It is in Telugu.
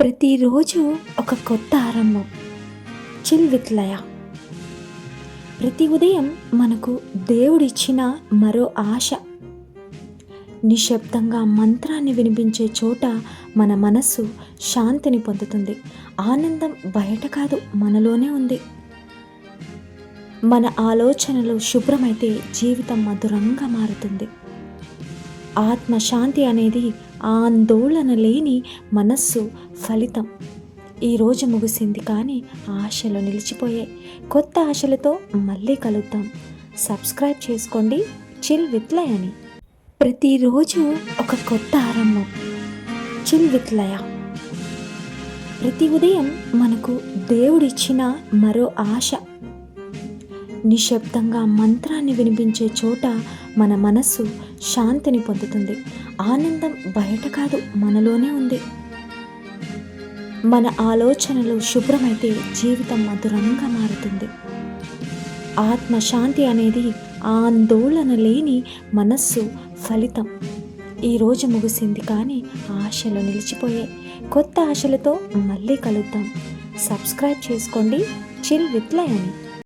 ప్రతిరోజు ఒక కొత్త ఆరంభం. Chill with Laya. ప్రతి ఉదయం మనకు దేవుడిచ్చిన మరో ఆశ. నిశ్శబ్దంగా మంత్రాన్ని వినిపించే చోట మన మనస్సు శాంతిని పొందుతుంది. ఆనందం బయట కాదు మనలోనే ఉంది. మన ఆలోచనలు శుభ్రమైతే జీవితం మధురంగా మారుతుంది. ఆత్మశాంతి అనేది ఆందోళన లేని మనస్సు ఫలితం. ఈరోజు ముగిసింది కానీ ఆశలు నిలిచిపోయాయి. కొత్త ఆశలతో మళ్ళీ కలుద్దాం. సబ్స్క్రైబ్ చేసుకోండి. చిల్ విత్ లయ అని ప్రతిరోజు ఒక కొత్త ఆరంభం. Chill with Laya. ప్రతి ఉదయం మనకు దేవుడిచ్చిన మరో ఆశ. నిశ్శబ్దంగా మంత్రాన్ని వినిపించే చోట మన మనస్సు శాంతిని పొందుతుంది. ఆనందం బయట కాదు మనలోనే ఉంది. మన ఆలోచనలు శుభ్రమైతే జీవితం మధురంగా మారుతుంది. ఆత్మశాంతి అనేది ఆందోళన లేని మనస్సు ఫలితం. ఈరోజు ముగిసింది కానీ ఆశలు నిలిచిపోయాయి. కొత్త ఆశలతో మళ్ళీ కలుద్దాం. సబ్స్క్రైబ్ చేసుకోండి. Chill with లయని.